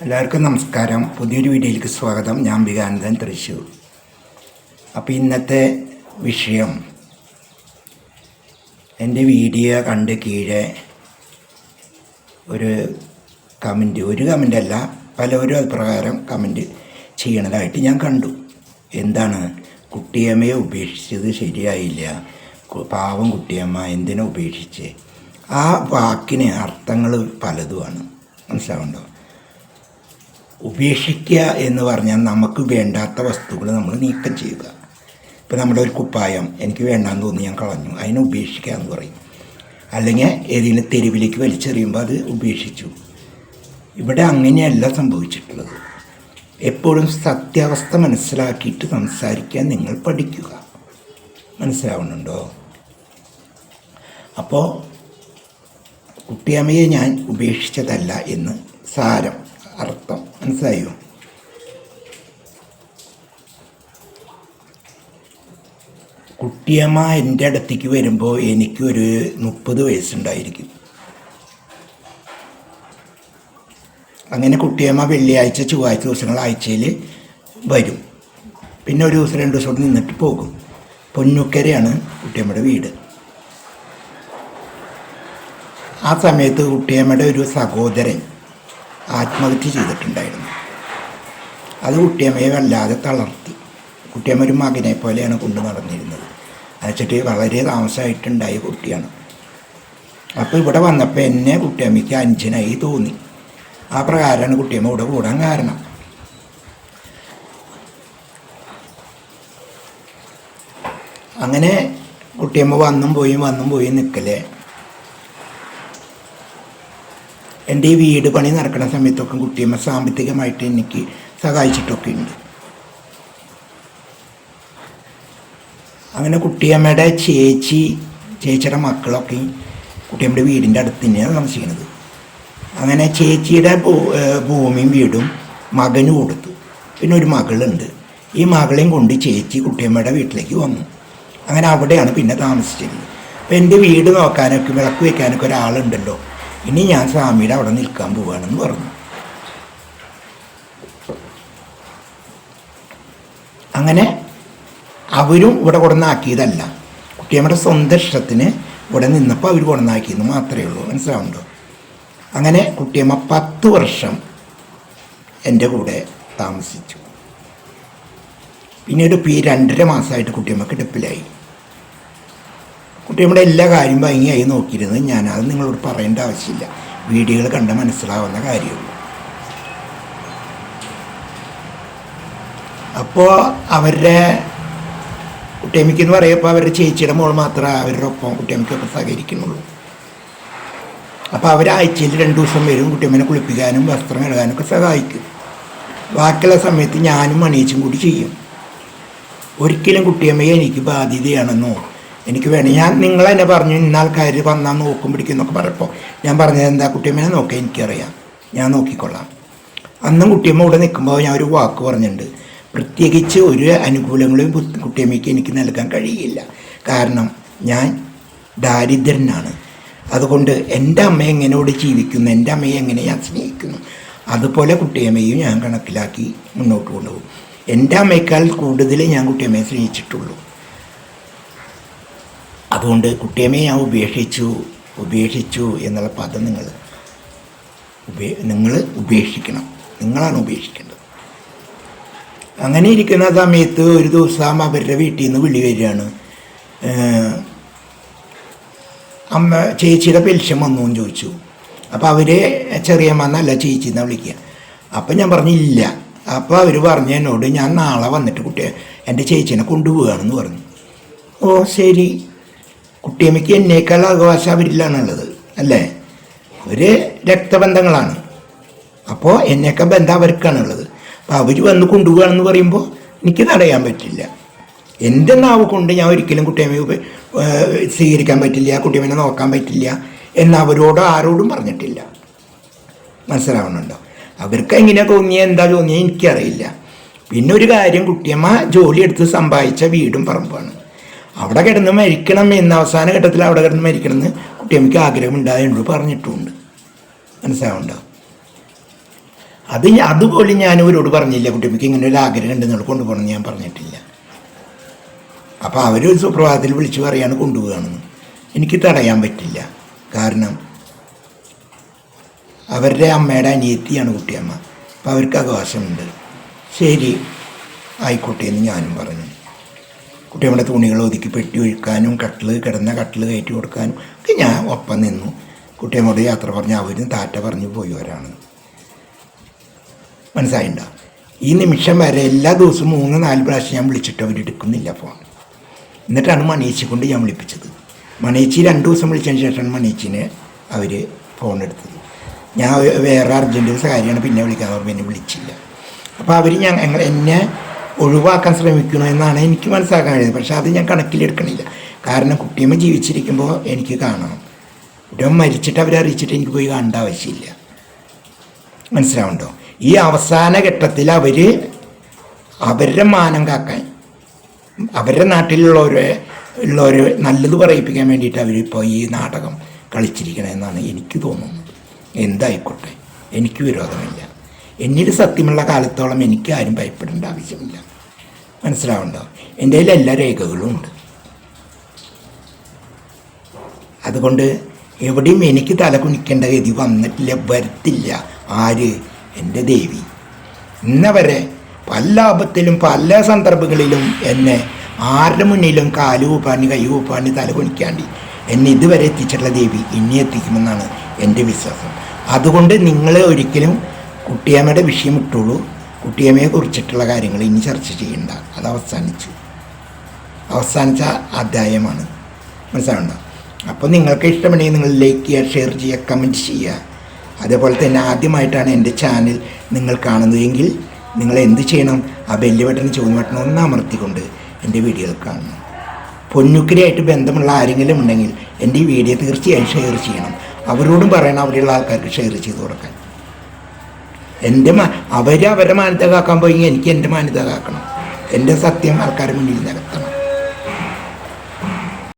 എല്ലാവർക്കും നമസ്കാരം. പുതിയൊരു വീഡിയോയിലേക്ക് സ്വാഗതം. ഞാൻ വികാനന്ദൻ തൃശ്ശൂർ. അപ്പോൾ ഇന്നത്തെ വിഷയം എന്റെ വീഡിയോ കണ്ട് കീഴെ ഒരു കമന്റ് ഒരു കമന്റ് അല്ല പലവരും അത് പ്രകാരം കമന്റ് ചെയ്യണതായിട്ട് ഞാൻ കണ്ടു. എന്താണ്? കുട്ടിയമ്മയെ ഉപേക്ഷിച്ചത് ശരിയായില്ല. പാവം കുട്ടിയമ്മ എന്തിനാ ഉപേക്ഷിച്ച്? ആ വാക്കിന് അർത്ഥങ്ങൾ പലതുമാണ്. മനസ്സിലാവുണ്ടോ ഉപേക്ഷിക്കുക എന്ന് പറഞ്ഞാൽ നമുക്ക് വേണ്ടാത്ത വസ്തുക്കൾ നമ്മൾ നീക്കം ചെയ്യുക. ഇപ്പം നമ്മുടെ ഒരു കുപ്പായം എനിക്ക് വേണ്ടാന്ന് തോന്നി ഞാൻ കളഞ്ഞു. അതിനെ ഉപേക്ഷിക്കുക എന്ന് പറയും. അല്ലെങ്കിൽ ഏതെങ്കിലും തെരുവിലേക്ക് വലിച്ചെറിയുമ്പോൾ അത് ഉപേക്ഷിച്ചു. ഇവിടെ അങ്ങനെയല്ല സംഭവിച്ചിട്ടുള്ളത്. എപ്പോഴും സത്യാവസ്ഥ മനസ്സിലാക്കിയിട്ട് സംസാരിക്കാൻ നിങ്ങൾ പഠിക്കുക. മനസ്സിലാവുന്നുണ്ടോ? അപ്പോൾ കുട്ടിയമ്മയെ ഞാൻ ഉപേക്ഷിച്ചതല്ല എന്ന് സാരം അർത്ഥം. മനസ്സിലായോ? കുട്ടിയമ്മ എന്റെ അടുത്തേക്ക് വരുമ്പോൾ എനിക്കൊരു മുപ്പത് വയസ്സുണ്ടായിരിക്കും. അങ്ങനെ കുട്ടിയമ്മ വെള്ളിയാഴ്ച ചൊവ്വാഴ്ച ദിവസങ്ങൾ ആഴ്ചയിൽ വരും. പിന്നെ ഒരു ദിവസം രണ്ട് ദിവസം നിന്നിട്ട് പോകും. പൊന്നുക്കരയാണ് കുട്ടിയമ്മയുടെ വീട്. ആ സമയത്ത് കുട്ടിയമ്മയുടെ ഒരു സഹോദരൻ ആത്മഹത്യ ചെയ്തിട്ടുണ്ടായിരുന്നു. അത് കുട്ടിയമ്മയെ വല്ലാതെ തളർത്തി. കുട്ടിയമ്മ ഒരു മകനെ പോലെയാണ് കൊണ്ടു നടന്നിരുന്നത്. അയച്ചിട്ട് വളരെ താമസമായിട്ടുണ്ടായ കുട്ടിയാണ്. അപ്പോൾ ഇവിടെ വന്നപ്പോൾ എന്നെ കുട്ടിയമ്മയ്ക്ക് അഞ്ചനായി തോന്നി. ആ പ്രകാരമാണ് കുട്ടിയമ്മ ഇവിടെ കൂടാൻ കാരണം. അങ്ങനെ കുട്ടിയമ്മ വന്നും പോയും വന്നും പോയി നിൽക്കലേ. എന്റെ ഈ വീട് പണി നടക്കുന്ന സമയത്തൊക്കെ കുട്ടിയമ്മ സാമ്പത്തികമായിട്ട് എനിക്ക് സഹായിച്ചിട്ടൊക്കെ ഉണ്ട് അങ്ങനെ കുട്ടിയമ്മയുടെ ചേച്ചി ചേച്ചിയുടെ മക്കളൊക്കെ കുട്ടിയമ്മയുടെ വീടിന്റെ അടുത്ത് തന്നെയാണ് താമസിക്കുന്നത്. അങ്ങനെ ചേച്ചിയുടെ ഭൂമിയും വീടും മകന് കൊടുത്തു. പിന്നെ ഒരു മകളുണ്ട്. ഈ മകളെയും കൊണ്ട് ചേച്ചി കുട്ടിയമ്മയുടെ വീട്ടിലേക്ക് വന്നു. അങ്ങനെ അവിടെയാണ് പിന്നെ താമസിച്ചിരുന്നത്. അപ്പം എന്റെ വീട് നോക്കാനൊക്കെ വിളക്ക് വയ്ക്കാനൊക്കെ ഒരാളുണ്ടല്ലോ. ഇനി ഞാൻ സ്വാമിയുടെ അവിടെ നിൽക്കാൻ പോവുകയാണെന്ന് പറഞ്ഞു. അങ്ങനെ അവരും ഇവിടെ കൊണ്ടുവന്നാക്കിയതല്ല കുട്ടിയമ്മയുടെ സ്വന്തം ഇഷ്ടത്തിന് ഇവിടെ നിന്നപ്പോൾ അവർ കൊണ്ടുവന്നാക്കിയെന്ന് മാത്രമേ ഉള്ളൂ. മനസ്സിലാവുണ്ടോ അങ്ങനെ കുട്ടിയമ്മ പത്ത് വർഷം എന്റെ കൂടെ താമസിച്ചു. പിന്നീട് ഇപ്പോൾ ഈ രണ്ടര മാസമായിട്ട് കുട്ടിയമ്മ കിടപ്പിലായി. കുട്ടിയമ്മയുടെ എല്ലാ കാര്യം ഭംഗിയായി നോക്കിയിരുന്നത് ഞാനത് നിങ്ങളോട് പറയേണ്ട ആവശ്യമില്ല. വീഡിയോകൾ കണ്ട് മനസ്സിലാവുന്ന കാര്യമുള്ളൂ. അപ്പോൾ അവരുടെ കുട്ടിയമ്മയ്ക്കെന്ന് പറയുമ്പോൾ അവരുടെ ചേച്ചിയുടെ മോൾ മാത്രമേ അവരുടെ ഒപ്പം കുട്ടിയമ്മയ്ക്കൊപ്പം സഹകരിക്കുന്നുള്ളൂ. അപ്പോൾ അവർ ആഴ്ചയിൽ രണ്ട് ദിവസം വരും കുട്ടിയമ്മനെ കുളിപ്പിക്കാനും വസ്ത്രം ഇടാനും ഒക്കെ സഹായിക്കും. ബാക്കിയുള്ള സമയത്ത് ഞാനും മണിയച്ചും കൂടി ചെയ്യും. ഒരിക്കലും കുട്ടിയമ്മയെ എനിക്ക് ബാധ്യതയാണെന്നോ എനിക്ക് വേണം. ഞാൻ നിങ്ങൾ തന്നെ പറഞ്ഞു ഇന്ന ആൾക്കാർ വന്നാൽ നോക്കും പിടിക്കുന്നൊക്കെ പറഞ്ഞപ്പോൾ ഞാൻ പറഞ്ഞത് എന്താ കുട്ടിയമ്മനെ നോക്കാൻ എനിക്കറിയാം. ഞാൻ നോക്കിക്കൊള്ളാം. അന്നും കുട്ടിയമ്മ ഇവിടെ നിൽക്കുമ്പോൾ ഞാൻ ഒരു വാക്ക് പറഞ്ഞിട്ടുണ്ട്. പ്രത്യേകിച്ച് ഒരു അനുകൂലങ്ങളും കുട്ടിയമ്മയ്ക്ക് എനിക്ക് നൽകാൻ കഴിയില്ല. കാരണം ഞാൻ ദാരിദ്ര്യനാണ് അതുകൊണ്ട് എന്റെ അമ്മ എങ്ങനെയോട് ജീവിക്കുന്നു എന്റെ അമ്മയെ എങ്ങനെ ഞാൻ സ്നേഹിക്കുന്നു അതുപോലെ കുട്ടിയമ്മയും ഞാൻ കണക്കിലാക്കി മുന്നോട്ട് കൊണ്ടുപോകും. എന്റെ അമ്മയേക്കാൾ കൂടുതൽ ഞാൻ കുട്ടിയമ്മയെ സ്നേഹിച്ചിട്ടുള്ളൂ. അതുകൊണ്ട് കുട്ടിയമ്മയെ ഞാൻ ഉപേക്ഷിച്ചു ഉപേക്ഷിച്ചു എന്നുള്ള പദം നിങ്ങൾ ഉപേ നിങ്ങൾ ഉപേക്ഷിക്കണം. നിങ്ങളാണ് ഉപേക്ഷിക്കേണ്ടത്. അങ്ങനെ ഇരിക്കുന്ന സമയത്ത് ഒരു ദിവസം അവരുടെ വീട്ടിൽ നിന്ന് വിളി വരികയാണ്. അമ്മ ചേച്ചിയുടെ പെൻഷൻ വന്നു എന്ന് ചോദിച്ചു. അപ്പോൾ അവരെ ചെറിയമ്മ എന്നല്ല ചേച്ചി എന്നാണ് വിളിക്കുക. അപ്പം ഞാൻ പറഞ്ഞില്ല അപ്പോൾ അവർ പറഞ്ഞു എന്നോട് ഞാൻ നാളെ വന്നിട്ട് കുട്ടിയെ എന്റെ ചേച്ചീനെ കൊണ്ടുപോവുകയാണെന്ന് പറഞ്ഞു. ഓ ശരി. കുട്ടിയമ്മയ്ക്ക് എന്നേക്കാൾ അവകാശം അവരിലാണുള്ളത് അല്ലേ? ഒരു രക്തബന്ധങ്ങളാണ്. അപ്പോൾ എന്നേക്കാൾ ബന്ധം അവർക്കാണുള്ളത്. അപ്പോൾ അവർ വന്ന് കൊണ്ടുപോകുകയാണെന്ന് പറയുമ്പോൾ എനിക്ക് തടയാൻ പറ്റില്ല. എന്റെ നാവ് കൊണ്ട് ഞാൻ ഒരിക്കലും കുട്ടിയമ്മയെ സ്വീകരിക്കാൻ പറ്റില്ല കുട്ടിയമ്മനെ നോക്കാൻ പറ്റില്ല എന്ന് അവരോടോ ആരോടും പറഞ്ഞിട്ടില്ല. മനസ്സിലാവുന്നുണ്ടോ? അവർക്ക് എങ്ങനെയാ തോന്നിയ എന്താ തോന്നിയ എനിക്കറിയില്ല. പിന്നെ ഒരു കാര്യം കുട്ടിയമ്മ ജോലിയെടുത്ത് സമ്പാദിച്ച വീടും പറമ്പാണ്. അവിടെ കിടന്ന് മരിക്കണം എന്ന അവസാന ഘട്ടത്തിൽ അവിടെ കിടന്ന് മരിക്കണം എന്ന് കുട്ടിയമ്മയ്ക്ക് ആഗ്രഹമുണ്ടായെന്നോട് പറഞ്ഞിട്ടുമുണ്ട് മനസ്സിലാവുണ്ടോ അത് അതുപോലും ഞാൻ ഇവരോട് പറഞ്ഞില്ല കുട്ടിയമ്മയ്ക്ക് ഇങ്ങനെ ഒരു ആഗ്രഹം ഉണ്ട് നിങ്ങൾ കൊണ്ടുപോകണം ഞാൻ പറഞ്ഞിട്ടില്ല. അപ്പോൾ അവർ സുപ്രഭാതത്തിൽ വിളിച്ചു പറയാണ് കൊണ്ടുപോകണമെന്ന് എനിക്ക് തടയാൻ പറ്റില്ല. കാരണം അവരുടെ അമ്മയുടെ അനിയത്തിയാണ് കുട്ടിയമ്മ. അപ്പോൾ അവർക്ക് അവകാശമുണ്ട്. ശരി ആയിക്കോട്ടെ എന്ന് ഞാനും പറഞ്ഞു. കുട്ടിയമ്മയുടെ തുണികൾ ഒതുക്കി പെട്ടി ഒഴിക്കാനും കട്ടിൽ കിടന്ന കട്ടിൽ കയറ്റി കൊടുക്കാനും ഒക്കെ ഞാൻ ഒപ്പം നിന്നു. കുട്ടിയമ്മയോട് യാത്ര പറഞ്ഞ് അവരും താറ്റ പറഞ്ഞു പോയവരാണ് മനസ്സായിണ്ട? ഈ നിമിഷം വരെ എല്ലാ ദിവസവും മൂന്ന് നാല് പ്രാവശ്യം ഞാൻ വിളിച്ചിട്ട് അവരെടുക്കുന്നില്ല ഫോൺ. എന്നിട്ടാണ് മനീച്ചി കൊണ്ട് ഞാൻ വിളിപ്പിച്ചത്. മണിയേച്ചി രണ്ട് ദിവസം വിളിച്ചതിന് ശേഷമാണ് മണിയേച്ചിനെ അവർ ഫോൺ എടുത്തത്. ഞാൻ വേറെ അർജന്റ് കാര്യമാണ് പിന്നെ വിളിക്കാൻ പറഞ്ഞു എന്നെ വിളിച്ചില്ല. അപ്പോൾ അവർ ഞാൻ എന്നെ ഒഴിവാക്കാൻ ശ്രമിക്കണു എന്നാണ് എനിക്ക് മനസ്സിലാക്കാൻ കഴിയുന്നത് പക്ഷേ അത് ഞാൻ കണക്കിലെടുക്കണില്ല. കാരണം കുട്ടിയമ്മ ജീവിച്ചിരിക്കുമ്പോൾ എനിക്ക് കാണണം. കുട്ടിയമ്മ മരിച്ചിട്ട് അവരെ അറിയിച്ചിട്ട് എനിക്ക് പോയി കാണേണ്ട ആവശ്യമില്ല. മനസ്സിലാവുണ്ടോ ഈ അവസാന ഘട്ടത്തിൽ അവർ അവരുടെ മാനം കാക്കാൻ അവരുടെ നാട്ടിലുള്ളവരെ ഉള്ളവരെ നല്ലത് പറയിപ്പിക്കാൻ വേണ്ടിയിട്ട് അവരിപ്പോൾ ഈ നാടകം കളിച്ചിരിക്കണമെന്നാണ് എനിക്ക് തോന്നുന്നത്. എന്തായിക്കോട്ടെ? എനിക്ക് വിരോധമില്ല. എന്നിൽ സത്യമുള്ള കാലത്തോളം എനിക്ക് ആരും ഭയപ്പെടേണ്ട ആവശ്യമില്ല. മനസ്സിലാവുണ്ടോ? എന്റെ കയ്യിൽ എല്ലാ രേഖകളും ഉണ്ട്. അതുകൊണ്ട് എവിടെയും എനിക്ക് തല കുനിക്കേണ്ട ഗതി വന്നിട്ടില്ല വരത്തില്ല. ആര്? എന്റെ ദേവി. ഇന്നവരെ പല ആപത്തിലും പല സന്ദർഭങ്ങളിലും എന്നെ ആരുടെ മുന്നിലും കാൽ കൂപ്പാണി കൈ കൂപ്പാണി തല കുനിക്കാണ്ടി എന്നെ ഇതുവരെ എത്തിച്ചിട്ടുള്ള ദേവി ഇനി എത്തിക്കുമെന്നാണ് എന്റെ വിശ്വാസം. അതുകൊണ്ട് നിങ്ങളെ ഒരിക്കലും കുട്ടിയമ്മയുടെ വിഷയം ഇട്ടുള്ളൂ. കുട്ടിയമ്മയെ കുറിച്ചിട്ടുള്ള കാര്യങ്ങൾ ഇനി ചർച്ച ചെയ്യണ്ട. അത് അവസാനിച്ചു. അവസാനിച്ച അധ്യായമാണ്. മനസ്സിലാവണ്ട അപ്പോൾ നിങ്ങൾക്ക് ഇഷ്ടമുണ്ടെങ്കിൽ നിങ്ങൾ ലൈക്ക് ചെയ്യുക ഷെയർ ചെയ്യുക കമന്റ് ചെയ്യുക. അതേപോലെ തന്നെ ആദ്യമായിട്ടാണ് എന്റെ ചാനൽ നിങ്ങൾ കാണുന്നതെങ്കിൽ നിങ്ങൾ എന്ത് ചെയ്യണം? ആ ബെല്ല് ബട്ടൺ ചുവന്ന ബട്ടൺ ഒന്ന് അമർത്തിക്കൊണ്ട് എന്റെ വീഡിയോകൾ കാണണം. പൊന്നുക്കിരിയായിട്ട് ബന്ധമുള്ള ആരെങ്കിലും ഉണ്ടെങ്കിൽ എന്റെ ഈ വീഡിയോ തീർച്ചയായും ഷെയർ ചെയ്യണം. അവരോടും പറയണം അവിടെയുള്ള ആൾക്കാർക്ക് ഷെയർ ചെയ്ത് കൊടുക്കാൻ. എന്റെ അവരെ അവരുടെ മാന്യത കാക്കാൻ പോയി എനിക്ക് എന്റെ കാക്കണം. എന്റെ സത്യം ആൾക്കാരുടെ മുന്നിൽ നിൽക്കണം